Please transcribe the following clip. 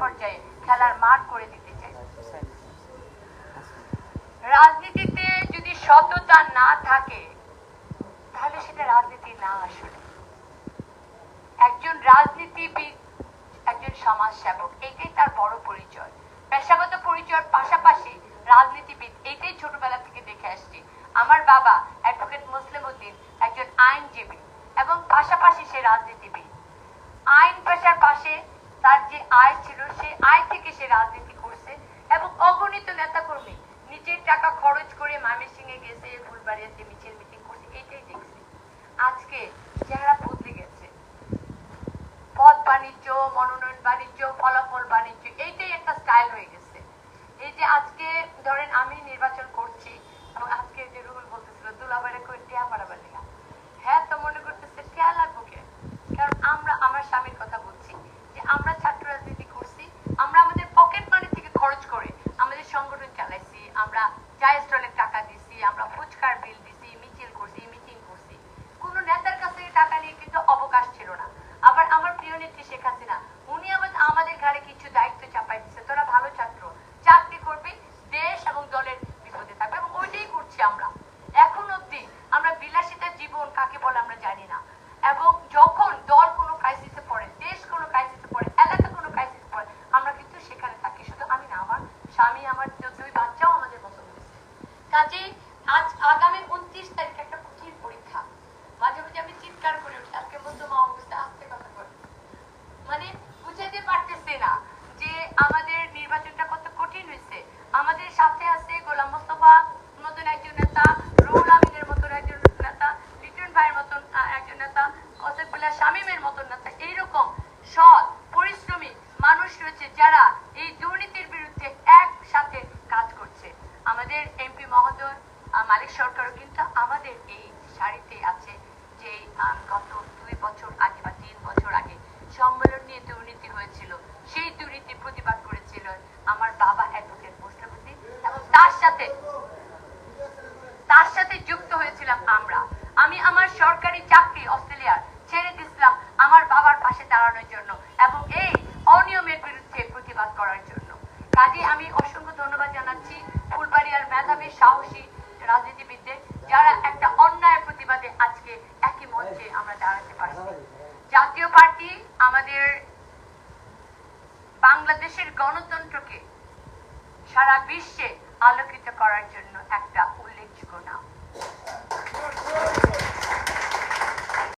পর্যায়ে খেলার মাঠ করে দিতে চাই। রাজনীতিতে যদি সততা না থাকে, তাহলে সেটা রাজনীতি না আসলে। একজন রাজনীতিবিদ, একজন সমাজ সেবক এটাই তার বড় পরিচয়। পেশাগত পরিচয়ের পাশাপাশি রাজনীতিবিদ, এটাই ছোটবেলা থেকে দেখে আসছি। আমার বাবা অ্যাডভোকেট মুসলিম উদ্দিন একজন আইনজীবী এবং পাশাপাশি সে রাজনীতিবিদ। আইন পেশার পাশে, তার যে আয় ছিল, সে আয় থেকে সে রাজনীতি করছে এবং অগণিত নেতাকর্মী নিজের টাকা খরচ করে ময়মনসিংহে গেছে ফুলবাড়িয়াতে মিছিল মিটিং করছে এটাই দেখছি। আজকে চেহারা বদলে গেছে। পদ বাণিজ্য, মনোনয়ন বাণিজ্য, ফলাফল বাণিজ্য, এইটাই একটা স্টাইল হয়ে গেছে। এই যে আজকে ধরেন আমি নির্বাচন করছি এবং আজকে যে রুহুল বলতেছিল দুলাবারে কই টিয়া পাড়াবার লিগা হ্যাঁ তো মনে করতেছে টিয়া লাগবো কে কারণ আমরা আমার স্বামীর কথা বলছি যে আমরা ছাত্র রাজনীতি করছি আমরা আমাদের পকেট মানি থেকে খরচ করে আমাদের সংগঠন চালাইছি আমরা চায় স্টলের টাকা দিছি আমরা বিল দিছি, মিছিল করছি, মিটিং করছি। কোনো নেতার কাছ টাকা নিয়ে কিন্তু অবকাশ ছিল না। আবার আমার প্রিয় নেত্রী শেখ হাসিনা, উনি আমাদের আমাদের ঘাড়ে কিছু দায়িত্ব চাপাই দিচ্ছে তোরা ভালো ছাত্র, চাকরি করবি, দেশ এবং দলের বিপদে থাকবে এবং ওইটাই করছি আমরা। এখন অবধি আমরা বিলাসিতার জীবন কাকে বলে আমরা জানি না। এবং যখন দল কোনো ক্রাইসিসে পড়ে, দেশ কোনো ক্রাইসিসে পড়ে, এলাকা কোনো ক্রাইসিসে পড়ে, আমরা কিন্তু সেখানে থাকি। শুধু আমি না, আমার স্বামী, আমার দুই বাচ্চাও আমাদের মতো কাজেই আগামী উনত্রিশ তারিখ একটা কঠিন পরীক্ষা। মাঝে মাঝে আমি চিৎকার করে উঠি আজকে বলতো মা অবস্থা আস্তে কথা বলে। মানে বুঝাতে পারতেছে না যে আমাদের নির্বাচনটা কত কঠিন হয়েছে। আমাদের সাথে আছে গোলাম মোস্তফা মতন একজন নেতা, রুহুল আমিনের মতন একজন নেতা, লিটন ভাইয়ের মতন একজন নেতা অসেফুল্লাহ শামীমের মতন নেতা। এইরকম সৎ, পরিশ্রমী মানুষ রয়েছে যারা এই দুর্নীতির বিরুদ্ধে একসাথে কাজ করছে আমাদের এমপি মহোদয় আহ, মালিক সরকারও কিন্তু আমাদের এই সারিতে আছে যে গত দুই বছর আগে বা তিন বছর আগে সম্মেলন নিয়ে দুর্নীতি হয়েছিল। সেই দুর্নীতির প্রতিবাদ করেছিল আমার বাবা অ্যাডভোকেট মুসলিমুদ্দিন এবং তার সাথে তার সাথে যুক্ত হয়েছিলাম আমরা। আমি আমার সরকারি চাকরি অস্ট্রেলিয়ার ছেড়ে দিয়েছিলাম আমার বাবার পাশে দাঁড়ানোর জন্য এবং এই অনিয়মের বিরুদ্ধে প্রতিবাদ করার জন্য। কাজে আমি অসংখ্য ধন্যবাদ জানাচ্ছি। ফুলবাড়িয়ার মেধাবী, সাহসী আমাদের বাংলাদেশের গণতন্ত্রকে সারা বিশ্বে আলোকিত করার জন্য